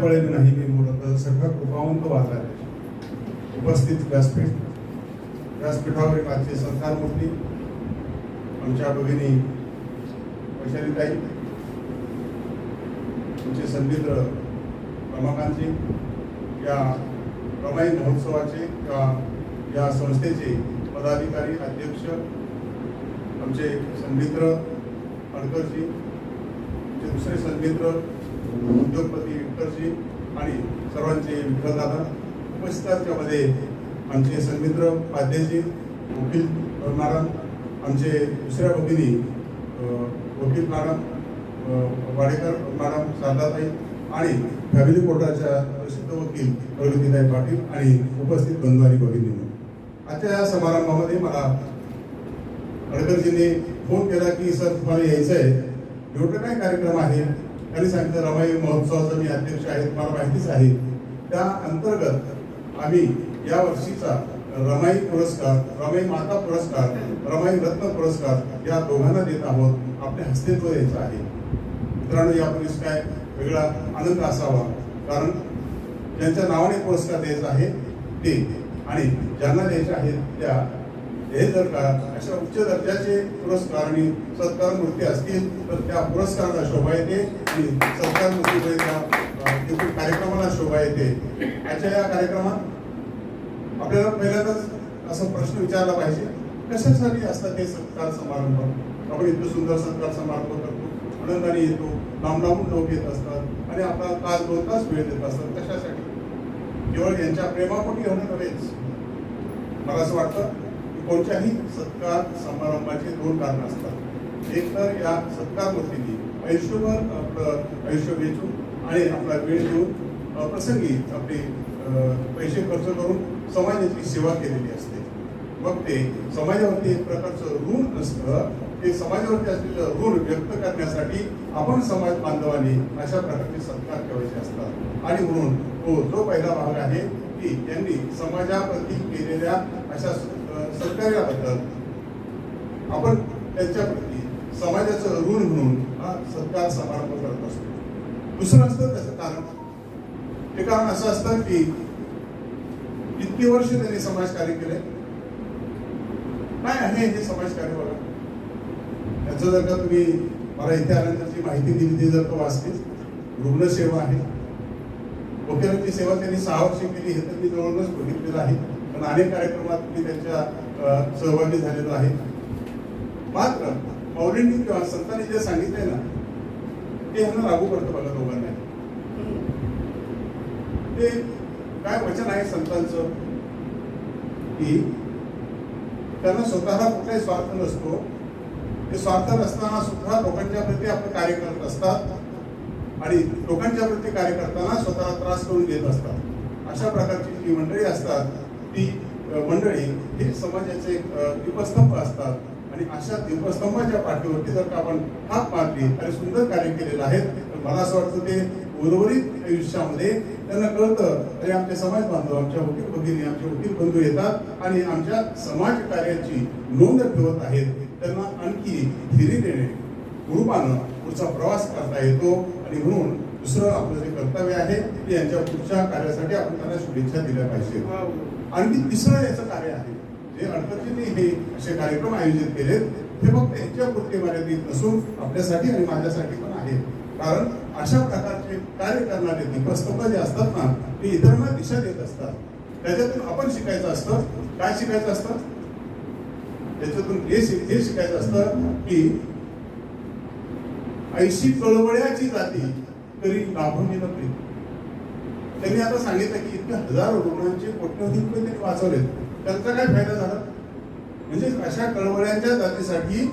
नमस्कार बळेने नाही मी मोडत सगळं कृपावंत वारला उपस्थित व्यासपीठ व्यासपीठावरील आजचे संस्कार मूर्ती आमच्या भगिनी वैशालीताई आमचे संगीत रमाकांतजी या रमाई महोत्सवाचे किंवा या संस्थेचे पदाधिकारी अध्यक्ष आमचे संगीत्र अडकरजी आमचे दुसरे संगीत्र उद्योगपती विठ्ठलजी आणि सर्वांचे विठ्ठलदादा उपस्थितांच्यामध्ये आमचे संगीत्र पाद्यजी वकील नारायण आमचे दुसऱ्या भगिनी वकील नारायण वाडेकर मॅडम शारदाताई आणि फॅमिली कोर्टाच्या प्रसिद्ध वकील प्रगतीताई पाटील आणि उपस्थित बंधू आणि भगिनी. आजच्या या समारंभामध्ये मला अडकरजीने फोन केला की सर तुम्हाला यायचं आहे एवढं काय कार्यक्रम आहे? त्यांनी सांगितलं रमाई महोत्सवाचा मी अध्यक्ष आहे तुम्हाला माहितीच आहे. त्या अंतर्गत आम्ही या वर्षीचा रमाई पुरस्कार रमाई माता पुरस्कार रमाई रत्न पुरस्कार या दोघांना देत आहोत आपल्या हस्ते तो द्यायचा आहे. मित्रांनो यापूर्वीच काय वेगळा आनंद असावा कारण ज्यांच्या नावाने पुरस्कार द्यायचा आहे ते. आणि ज्यांना द्यायचे आहेत त्या हे जर का अशा उच्च दर्जाचे पुरस्कार आणि सत्कार मूर्ती असतील तर त्या पुरस्काराला शोभा येते आणि सत्कार मूर्तीच्या त्या कार्यक्रमाला शोभा येते. आजच्या या कार्यक्रमात आपल्याला पहिल्यांदाच असा प्रश्न विचारला पाहिजे कशासाठी असतात हे सत्कार समारंभ? आपण इतकं सुंदर सत्कार समारंभ करतो आनंदाने येतो लांब लांबून लोक येत असतात आणि आपला तास दोन तास वेळ देत असतात कशासाठी? केवळ यांच्या प्रेमापोटी होणं नव्हेच. मला असं वाटतं कोणत्याही सत्कार समारंभाचे दोन कारण असतात. एक तर या सत्कार वतीने आयुष्यभर आपलं आयुष्य वेचून आणि आपला वेळ देऊन प्रसंगी आपले पैसे खर्च करून समाजाची सेवा केलेली असते. मग ते समाजावरती एक प्रकारचं ऋण असतं. ते समाजावरती असलेलं ऋण व्यक्त करण्यासाठी आपण समाज बांधवांनी अशा प्रकारचे सत्कार ठेवायचे असतात. आणि म्हणून तो जो पहिला भाग आहे की त्यांनी समाजाप्रती केलेल्या अशा सहकार्याबद्दल आपण त्यांच्याप्रती समाजाचं ऋण म्हणून हा सत्कार समारंभ करत असतो. दुसरं असतं त्याचं कारण. ते कारण असं असतं की इतकी वर्ष त्यांनी समाजकार्य केले काय आहे हे समाजकार्य बघा. त्याचं जर का तुम्ही मला इथे आल्यानंतरची माहिती दिली ती जर का वाचलीच रुग्णसेवा आहे. वकिलांची सेवा त्यांनी सहा वर्ष केली हे तर मी जवळूनच बघितलेलं आहे. पण अनेक कार्यक्रमात मी त्यांच्या सहभागी झालेलो आहे. मात्र मौलींनी किंवा संतांनी जे सांगितलंय ना ते ह्यांना लागू पडतं बघा दोघांना ते काय वचन आहे संतांचं? की त्यांना स्वतःला कुठलाही स्वार्थ नसतो. ते स्वार्थ नसताना सुद्धा लोकांच्या प्रती आपलं कार्य करत असतात आणि लोकांच्या प्रती कार्य करताना स्वतःला त्रास करून देत असतात. अशा प्रकारची जी मंडळी असतात ती मंडळी हे समाजाचे दीपस्तंभ असतात. आणि अशा दीपस्तंभाच्या पाठीवरती जर का आपण हात मारली आणि सुंदर कार्य केलेलं आहे तर मला असं वाटतं ते उर्वरित आयुष्यामध्ये त्यांना कळतं तरी आमचे समाज बांधव आमच्या वकील भगिनी आमचे वकील बंधू येतात आणि आमच्या समाज कार्याची नोंद ठेवत आहेत. त्यांना आणखी धीरे देणे कुरुपानं पुढचा प्रवास करता येतो. आणि म्हणून दुसरं आपलं जे कर्तव्य आहे ते यांच्या पुढच्या कार्यासाठी आपण त्यांना शुभेच्छा दिल्या पाहिजे आणखी तिसरं याचं कार्य आहे. जे अडकर्जींनी हे असे कार्यक्रम आयोजित केलेत हे फक्त यांच्या पुरते मर्यादित नसून आपल्यासाठी आणि माझ्यासाठी पण आहे. कारण अशा प्रकारचे कार्य करणारे दीपस्तंभ जे असतात ना ते इतरांना दिशा देत असतात. त्याच्यातून आपण शिकायचं असतं. काय शिकायचं असतं? त्याच्यातून हे हे शिकायचं असतं की ऐशी कळवळ्याची जाती तरी लाभून येणं प्रीत. त्यांनी आता सांगितलं की इतके हजारो रुग्णांचे कोट्यवधी रुपये त्यांनी वाचवलेत. त्यांचा काय फायदा झाला? म्हणजे अशा कळवळ्यांच्या जातीसाठी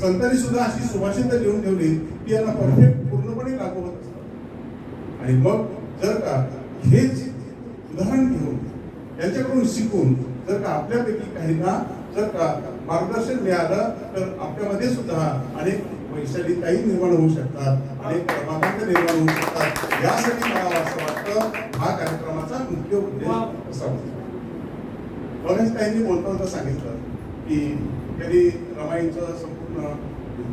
संतांनी सुद्धा अशी सुभाषित लिहून ठेवली की यांना परफेक्ट पूर्णपणे लागू होत असतात आणि मग जर का हेच उदाहरण घेऊन यांच्याकडून शिकून जर का आपल्यापैकी काहींना जर का मार्गदर्शन मिळालं तर आपल्यामध्ये सुद्धा अनेक वैशालीताई निर्माण होऊ शकतात अनेक प्रमाणात निर्माण होऊ शकतात. यासाठी मला असं वाटतं हा कार्यक्रमाचा मुख्य उद्देश बरेच काहींनी बोलता होता सांगितलं की त्यांनी रमाईचं संपूर्ण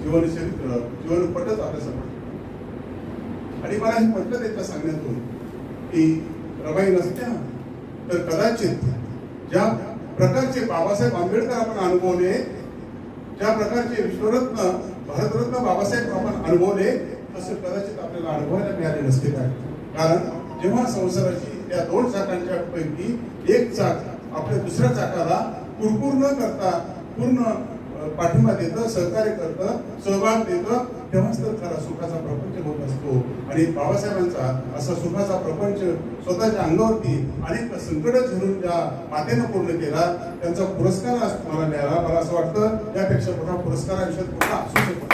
जीवनचरित्र जीवनपटच आपल्यासमोर आणि मला हे म्हटलं त्याच्या सांगण्यातून की रमाई नसत्या तर कदाचित ज्या प्रकारचे बाबासाहेब आंबेडकर आपण अनुभवले ज्या प्रकारचे विश्वरत्न भारतरत्न बाबासाहेब आपण अनुभवले तसं कदाचित आपल्याला अनुभवायला मिळाले नसते काय? कारण जेव्हा संसाराची त्या दोन चाकांच्या पैकी एक चाक आपल्या दुसऱ्या चाकाला कुरकुर न करता पूर्ण पाठिंबा देतं सहकार्य करतं सहभाग देतं तेव्हाच तर खरा सुखाचा प्रपंच होत असतो. आणि बाबासाहेबांचा असा सुखाचा प्रपंच स्वतःच्या अंगावरती अनेक संकट झरून ज्या मातेनं पूर्ण केला त्यांचा पुरस्कार आज तुम्हाला मिळाला. मला असं वाटतं यापेक्षा मोठा पुरस्कार आयुष्यात मोठा असू शकतो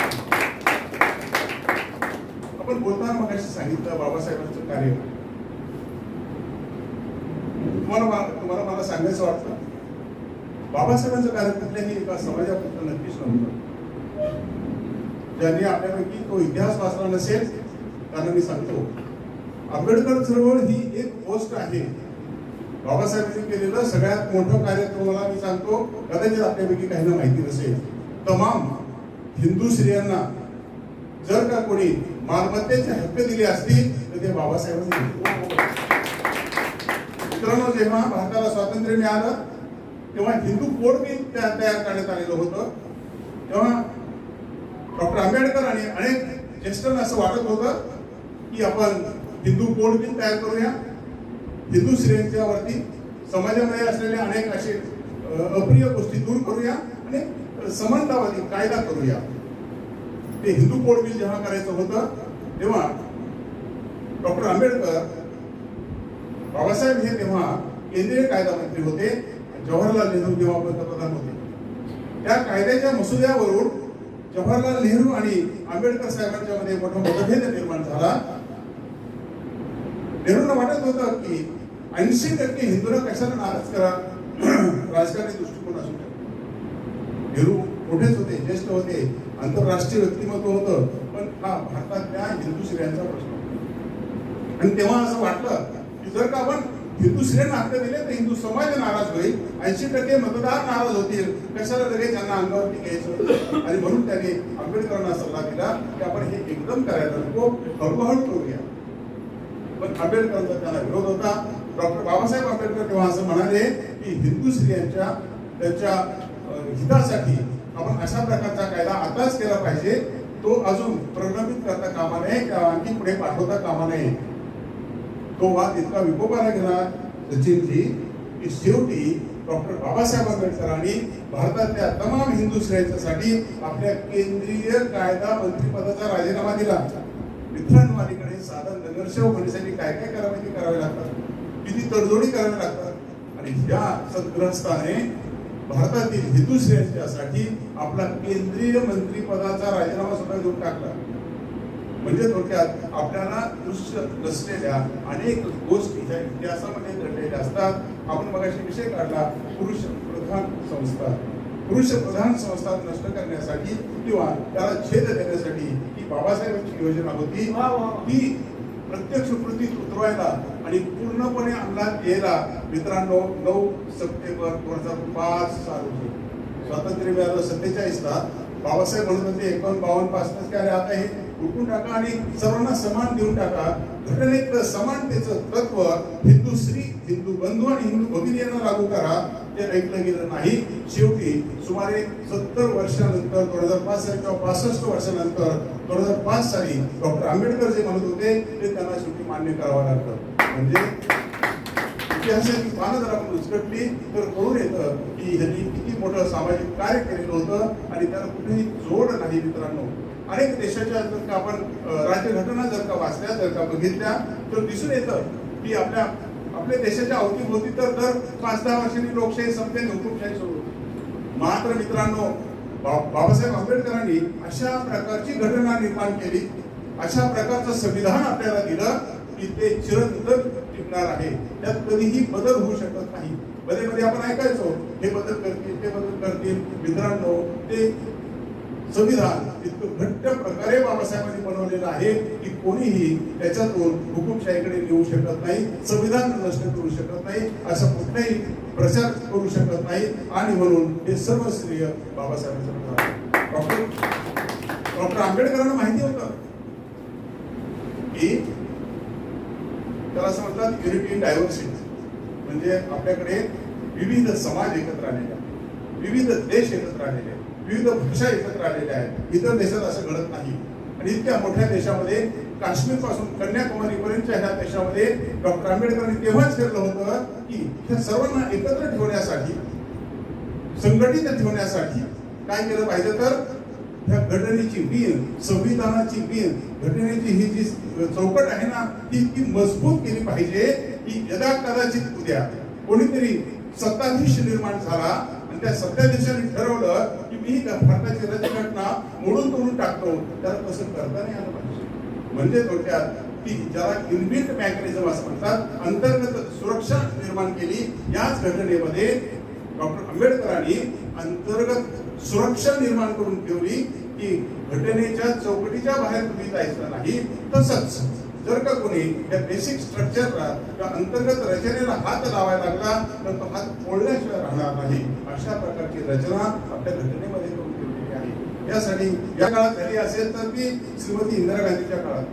आपण बोलताना मग सांगितलं बाबासाहेबांचं कार्य. तुम्हाला तुम्हाला मला सांगायचं वाटतं? बाबासाहेबांचं कार्य कुठल्याही एका समाजापुरतं नक्कीच नव्हतं. ज्यांनी आपल्यापैकी तो इतिहास वाचला नसेल त्यांना मी सांगतो आंबेडकर चळवळ ही एक गोष्ट आहे. बाबासाहेबांनी केलेलं सगळ्यात मोठं कार्य तुम्हाला मी सांगतो कदाचित आपल्यापैकी काहींना माहिती नसेल. तमाम हिंदू स्त्रियांना जर का कोणी मालमत्तेचे हक्क दिले असतील तर ते बाबासाहेबांनी मित्रांनो जेव्हा भारताला स्वातंत्र्य मिळालं तेव्हा हिंदू कोड बी तयार करण्यात आलेलं होतं. तेव्हा डॉक्टर आंबेडकर आणि अनेक ज्येष्ठांना असं वाटत होतं की आपण हिंदू कोड बिल तयार करूया. हिंदू स्त्रियांच्या समाजामध्ये असलेले अनेक असे अप्रिय गोष्टी दूर करूया आणि समानतावादी कायदा करूया. ते हिंदू कोड बिल जेव्हा करायचं होतं तेव्हा डॉक्टर आंबेडकर बाबासाहेब हे तेव्हा केंद्रीय कायदा मंत्री होते. जवाहरलाल नेहरू जेव्हा पंतप्रधान होते. त्या कायद्याच्या मसुद्यावरून जवाहरलाल नेहरू आणि आंबेडकर साहेबांच्या मध्ये मोठा मतभेद निर्माण झाला. नेहरूंना वाटत होतं की ऐंशी टक्के हिंदूंना कशाला नाराज करा? राजकारणी दृष्टिकोन असू शकतो. नेहरू मोठेच होते ज्येष्ठ होते आंतरराष्ट्रीय व्यक्तिमत्व होतं पण हा भारतातल्या हिंदू स्त्रियांचा प्रश्न आणि तेव्हा असं वाटलं की जर का आपण हिंदू स्त्रियांना हक्क दिले तर हिंदू समाज नाराज होईल. ऐंशी टक्के मतदार नाराज होतील. कशाला लगेच त्यांना अंगावरती घ्यायचं? आणि म्हणून त्याने आंबेडकरांना सल्ला दिला की आपण हे एकदम करायला नको हळूहळू करूया. पण आंबेडकरांचा त्याला विरोध होता. डॉक्टर बाबासाहेब आंबेडकर तेव्हा असं म्हणाले की हिंदू स्त्रियांच्या त्यांच्या हितासाठी आपण अशा प्रकारचा कायदा आताच केला पाहिजे. तो अजून प्रलंबित करता कामा नये किंवा आणखी पुढे पाठवता कामा नये. तो वाद इतका विकोपाला गेला सचिनजी की शेवटी डॉक्टर बाबासाहेब आंबेडकरांनी भारतातल्या तमाम हिंदू स्त्रियांच्यासाठी आपल्या केंद्रीय कायदा मंत्रिपदाचा राजीनामा दिला. मित्रांनो अलीकडे साधन नगरसेवक होण्यासाठी काय काय करावे ते करावे लागतात? किती तडजोडी कराव्या लागतात? आणि ह्या सद्ग्रस्ताने भारतातील हिंदू स्त्रियांच्यासाठी आपला केंद्रीय मंत्रिपदाचा राजीनामा सुद्धा देऊन टाकला. म्हणजे थोडक्यात आपल्याला दृश्य नसलेल्या अनेक गोष्टी ह्या इतिहासामध्ये घडलेल्या असतात आपण मगाशी विषय काढला पुरुष प्रधान संस्था. पुरुष प्रधान संस्था नष्ट करण्यासाठी किंवा त्याला छेद देण्यासाठी ही बाबासाहेबांची योजना होती. ती प्रत्यक्ष कृतीत उतरवायला आणि पूर्णपणे अंमलात यायला मित्रांनो नऊ सप्टेंबर दोन हजार पाच साल स्वातंत्र्य मिळालं सत्तेचाळीसला. बाबासाहेब म्हणत होते एकोण बावन्न पासूनच काय आता हे? उठून टाका आणि सर्वांना समान देऊन टाका. घटनेतलं समानतेचं तत्व हिंदू स्त्री हिंदू बंधू आणि हिंदू भगिनी यांना लागू करा. ते ऐकलं गेलं नाही. शेवटी सुमारे सत्तर वर्षानंतर दोन हजार पाच साली किंवा पासष्ट वर्षानंतर दोन हजार पाच साली डॉक्टर आंबेडकर जे म्हणत होते ते त्यांना शेवटी मान्य करावं लागतं म्हणजे इतिहासाची पानं जर आपण उचकटली तर कळून येतं की ह्यांनी किती मोठं सामाजिक कार्य केलेलं होतं आणि त्याला कुठेही जोड नाही मित्रांनो. अनेक देशाच्या जर का आपण राज्यघटना जर का वाचल्या जर का बघितल्या तर दिसून येतं की आपल्या आपल्या देशाच्या अवतीभोवती तर दर पाच दहा वर्षांनी लोकशाही संपते हुकुमशाही सुरू मात्र मित्रांनो बाबासाहेब आंबेडकरांनी अशा प्रकारची घटना निर्माण केली अशा प्रकारचं संविधान आपल्याला दिलं की ते चिरंतन टिकणार आहे. त्यात कधीही बदल होऊ शकत नाही. मध्ये मध्ये आपण ऐकायचो हे बदल करतील ते बदल करतील. मित्रांनो ते संविधान इतकं घट्ट प्रकारे बाबासाहेबांनी बनवलेलं आहे की कोणीही त्याच्यातून हुकुमशाहीकडे नेऊ शकत नाही संविधान नष्ट करू शकत नाही असा कुठलाही प्रचार करू शकत नाही. आणि म्हणून हे सर्व श्रेय बाबासाहेबांचं डॉक्टर डॉक्टर आंबेडकरांना माहिती होतं? की त्याला असं म्हणतात युनिटी इन डायव्हर्सिटी म्हणजे आपल्याकडे विविध समाज एकत्र आलेले विविध देश एकत्र आलेले आहेत. विविध भाषा एकत्र आलेल्या आहेत. इतर देशात असं घडत नाही. आणि इतक्या मोठ्या देशामध्ये काश्मीरपासून कन्याकुमारीपर्यंत ह्या देशामध्ये डॉक्टर आंबेडकरांनी तेव्हाच ठरलं होतं की ह्या सर्वांना एकत्र ठेवण्यासाठी संघटित ठेवण्यासाठी काय केलं पाहिजे तर ह्या घटनेची बीन संविधानाची बीन घटनेची ही जी चौकट आहे ना ती इतकी मजबूत केली पाहिजे की यदा कदाचित उद्या कोणीतरी सत्ताधीश निर्माण झाला आणि त्या सत्ताधीशाने ठरवलं मी भारताची राज्यघटना मोडून तोडून टाकतो. त्याला तसं करता नाही आलं पाहिजे. म्हणजे थोडक्यात की ज्याला इनबिल्ट मॅकॅनिझम असं म्हणतात अंतर्गत सुरक्षा निर्माण केली याच घटनेमध्ये डॉक्टर आंबेडकरांनी अंतर्गत सुरक्षा निर्माण करून ठेवली की घटनेच्या चौकटीच्या बाहेर तुम्ही जायचं नाही तसंच जर का कोणी या बेसिक स्ट्रक्चरला किंवा अंतर्गत रचनेला हात लावायला लागला तर तो हात फोडल्याशिवाय राहणार नाही. अशा प्रकारची रचना आपल्या घटनेमध्ये करून ठेवलेली आहे. यासाठी या काळात झाली असेल तर ती श्रीमती इंदिरा गांधीच्या काळात.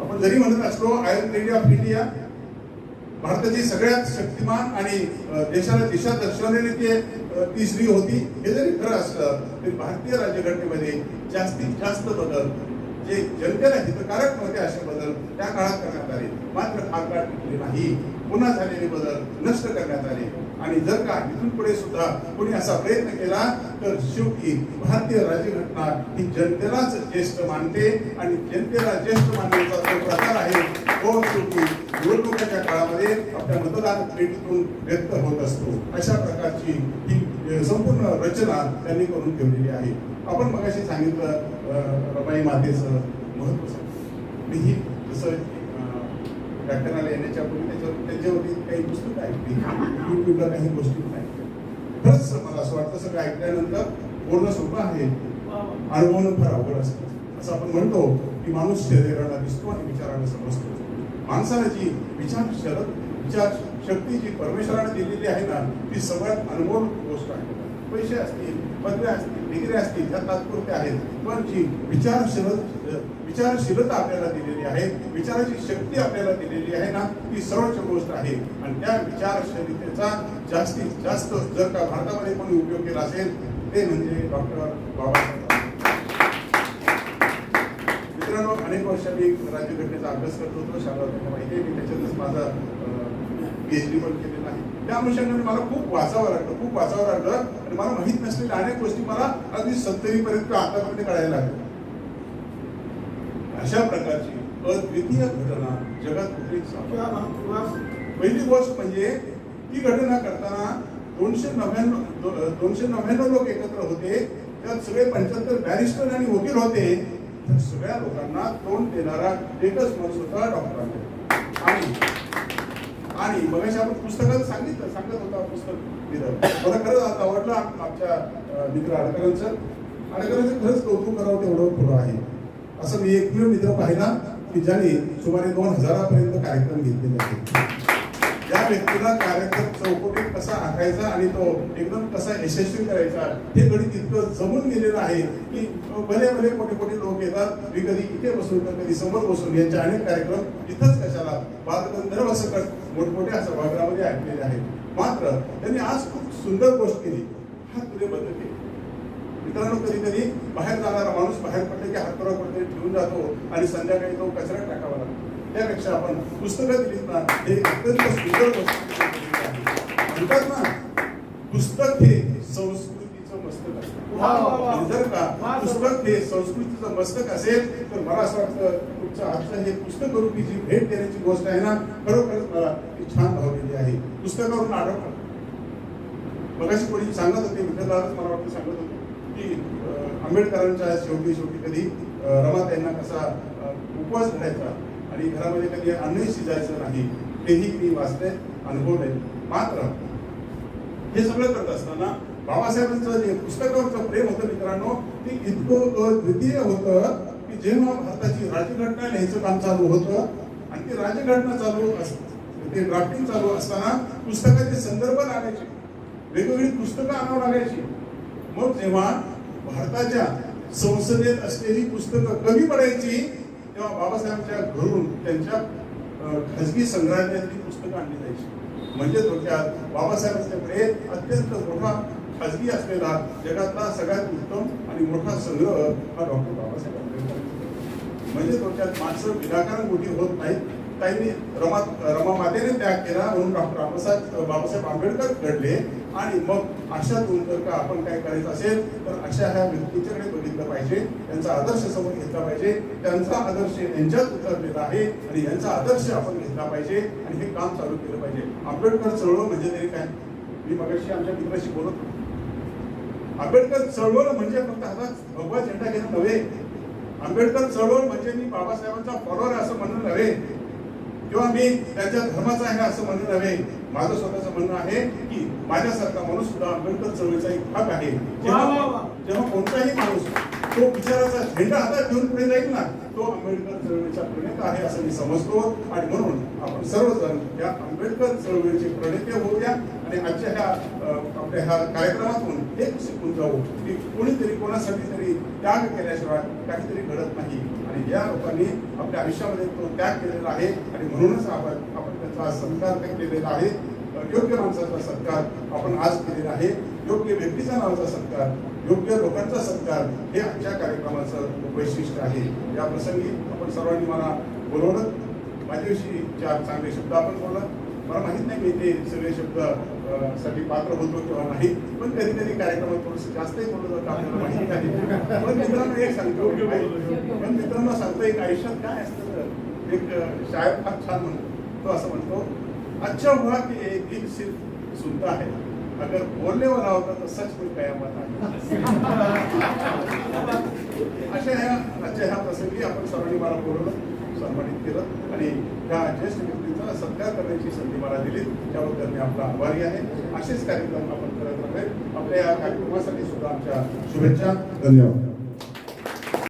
आपण जरी म्हणत असलो आय लेडी ऑफ इंडिया भारताची सगळ्यात शक्तिमान आणि देशाला दिशा दर्शवलेली ती ती स्त्री होती हे जरी खरं असलं तरी भारतीय राज्यघटनेमध्ये जास्तीत जास्त बदल जे जनतेला हितकारक नव्हते असे बदल त्या काळात करण्यात आले. मात्र खासदार टिकले नाही. पुन्हा झालेले बदल नष्ट करण्यात आले. आणि जर का इथून पुढे सुद्धा कोणी असा प्रयत्न केला तर शेवटी भारतीय राज्यघटना ही जनतेलाच ज्येष्ठ मानते आणि जनतेला ज्येष्ठ मानण्याचा जो प्रकार आहे तो शेवटी निवडणुकीच्या काळामध्ये आपल्या मतदान पेटीतून व्यक्त होत असतो. अशा प्रकारची ही संपूर्ण रचना त्यांनी करून ठेवलेली आहे. आपण मगाशी सांगितलं रमाई मातेचं महत्त्व मी ही जसं व्याख्यानाला येण्याच्या पूर्वी त्याच्यावर त्याच्यावरती काही पुस्तकं ऐकली युट्यूबला काही गोष्टी ऐकल्या खरंच मला असं वाटतं सगळं ऐकल्यानंतर बोलणं सोपं आहे. अनुभवणं फार अवघड असतं. असं आपण म्हणतो की माणूस शरीराला दिसतो आणि विचाराला समजतो. माणसाला जी विचार शरद विचार शक्ती जी परमेश्वराने दिलेली आहे ना ती सगळ्यात अनमोल गोष्ट आहे. पैसे असतील पदव्या असतील डिग्री असतील त्या तात्पुरत्या आहेत पण जी विचारशील विचारशीलता आपल्याला दिलेली आहे विचाराची शक्ती आपल्याला दिलेली आहे ना ती सर्वच गोष्ट आहे. आणि त्या विचारशीलतेचा जास्तीत जास्त जर का भारतामध्ये कोणी उपयोग केला असेल ते म्हणजे डॉक्टर बाबासाहेब मित्रांनो अनेक वर्ष मी राज्यघटनेचा अभ्यास करत होतो शाळा माहिती आहे मी त्याच्यातच माझा पीएचडी पण केलेला आहे त्या अनुषंगाने मला खूप वाचावं लागलं खूप वाचावं लागलं आणि मला माहीत नसलेल्या अनेक गोष्टी मला अगदी सत्तरी पर्यंत आतापर्यंत कळायला लागल्या. अशा प्रकारची अद्वितीय घटना जगात कुठलीच पहिली गोष्ट म्हणजे ती घटना करताना दोनशे नव्याण्णव दोनशे नव्याण्णव लोक एकत्र होते त्यात सगळे पंच्याहत्तर बॅरिस्टर आणि वकील होते त्या सगळ्या लोकांना तोंड देणारा एकच माणूस होता डॉक्टर आणि आणि मग आपण पुस्तकात सांगितलं सांगत होता पुस्तक दिलं मला खरंच आवडलं आमच्या मित्र अडकरांचं. अडकरांचं खरंच कौतुक करावं तेवढं पुढं आहे. असं मी एकमेव मित्र पाहिला की ज्याने सुमारे दोन हजारापर्यंत कार्यक्रम घेतलेले आहेत. व्यक्तीला कार्यक्रम चौकटीत कसा आखायचा आणि तो एकदम कसा यशस्वी करायचा हे गणित इतकं जमून गेलेलं आहे की भले भले मोठे मोठे लोक येतात मी कधी इथे बसून तर कधी समोर बसून यांचे अनेक कार्यक्रम इथंच कशाला बालगंधर्व सकट मोठमोठ्या सभागृहामध्ये ऐकलेले आहेत. मात्र त्यांनी आज खूप सुंदर गोष्ट केली. हा तुझे बंद मित्रांनो कधी कधी बाहेर जाणारा माणूस बाहेर पडले की हातोरा कुठेतरी ठेवून जातो आणि संध्याकाळी तो कचरा टाकावा. त्यापेक्षा आपण पुस्तकं दिलीत ना हे अत्यंत सुंदर म्हणतात ना पुस्तक हे संस्कृतीचं मस्तक असतं. जर का पुस्तक हे संस्कृतीचं मस्तक असेल तर मला असं वाटतं तुमच्या हातचं हे पुस्तक रूपी जी भेट देण्याची गोष्ट आहे ना खरोखरच मला ती छान भावलेली आहे. पुस्तकावरून आढळतं मगाशी कोणी सांगत होते विठ्ठलदारच मला वाटतं सांगत होते की आंबेडकरांच्या शेवटी शेवटी कधी रमाताईंना कसा उपवास धरायचा आणि घरामध्ये कधी अन्नही शिजायचं नाही तेही मी वाचते अनुभवले मात्र हे सगळं करत असताना बाबासाहेबांचं जे पुस्तकावरचं प्रेम होतं मित्रांनो ते इतकं द्वितीय होतं की जेव्हा भारताची राज्यघटना लिहायचं काम चालू होतं आणि ती राज्यघटना चालू ते ड्राफ्टिंग चालू असताना पुस्तकाचे संदर्भ लागायचे. वेगवेगळी पुस्तकं आणावं लागायची. मग जेव्हा भारताच्या संसदेत असलेली पुस्तकं कमी पडायची तेव्हा बाबासाहेबांच्या घरून त्यांच्या अं, खाजगी संग्रहालयातली पुस्तकं आणली जायची. म्हणजे थोडक्यात बाबासाहेबांचे प्रेत अत्यंत मोठा खाजगी असलेला जगातला सगळ्यात उत्तम आणि मोठा संग्रह हा डॉक्टर बाबासाहेब आंबेडकर म्हणजे थोडक्यात माणसं विनाकारण मोठी होत नाहीत. त्यांनी रमा रमा मातेने त्याग केला म्हणून डॉक्टर बाबासाहेब बाबासाहेब आंबेडकर घडले. आणि मग अशातून जर का आपण काय करायचं असेल तर अशा ह्या व्यक्तीच्याकडे बघितलं पाहिजे. त्यांचा आदर्श समोर घेतला पाहिजे. त्यांचा आदर्श यांच्यात उतरलेला आहे आणि यांचा आदर्श आपण घेतला पाहिजे आणि हे काम चालू केलं पाहिजे. आंबेडकर चळवळ म्हणजे तरी काय? मी मगाशी आमच्या मित्राशी बोलत होतो. आंबेडकर चळवळ म्हणजे फक्त हातात भगवा झेंडा घेणं नव्हे. आंबेडकर चळवळ म्हणजे मी बाबासाहेबांचा फॉलोअर असं म्हणणं नव्हे. किंवा मी त्यांच्या धर्माचा आहे असं म्हणणं नव्हे. माझं स्वतःचं म्हणणं आहे की माझ्यासारखा माणूस सुद्धा आंबेडकर चळवळीचा एक भाग आहे. जेव्हा कोणताही माणूस तो विचाराचा झेंडा हातात घेऊन पुढे जाईल ना तो आंबेडकर चळवळीचा प्रणेता आहे असं मी समजतो. आणि म्हणून आपण सर्वजण या आंबेडकर चळवळीचे प्रणेते होऊया. आणि आजच्या ह्या आपल्या ह्या कार्यक्रमातून एक शिकून जाऊ की कोणीतरी कोणासाठी तरी त्याग केल्याशिवाय काहीतरी घडत नाही. आणि या लोकांनी आपल्या आयुष्यामध्ये तो त्याग केलेला आहे आणि म्हणूनच आपण आपण त्याचा सत्कार केलेला आहे. योग्य माणसाचा सत्कार आपण आज केलेला आहे. योग्य व्यक्तीचा नावाचा सत्कार योग्य लोकांचा सत्कार हे आजच्या कार्यक्रमाचं वैशिष्ट्य आहे. या प्रसंगी आपण सर्वांनी मला बोलवलं. माझ्याविषयी चार चांगले शब्द आपण बोललं मला माहीत नाही मी ते सगळे शब्द साठी पात्र होतो किंवा नाही पण कधी कधी कार्यक्रमात थोडंसं जास्तही बोललं जातं आपल्याला माहिती नाही. पण मित्रांनो एक सांगतो पण मित्रांनो सांगतो एक आयुष्यात काय असतं एक शायर फार छान म्हणतो तो असं म्हणतो अच्छा हुआ कि ये दिल सिर्फ सुनता है अगर बोलने वाला होता तो सच में कयामत आहे अशा ह्या आजच्या ह्या प्रसंगी आपण सर्वांनी मला बोलवलं सन्मानित केलं आणि ह्या ज्येष्ठ व्यक्तीचा सत्कार करण्याची संधी मला दिली. त्यावर त्यांनी आपला आभारी आहे. असेच कार्यक्रम आपण करत राहावे आपल्या या कार्यक्रमासाठी सुद्धा आमच्या शुभेच्छा. धन्यवाद.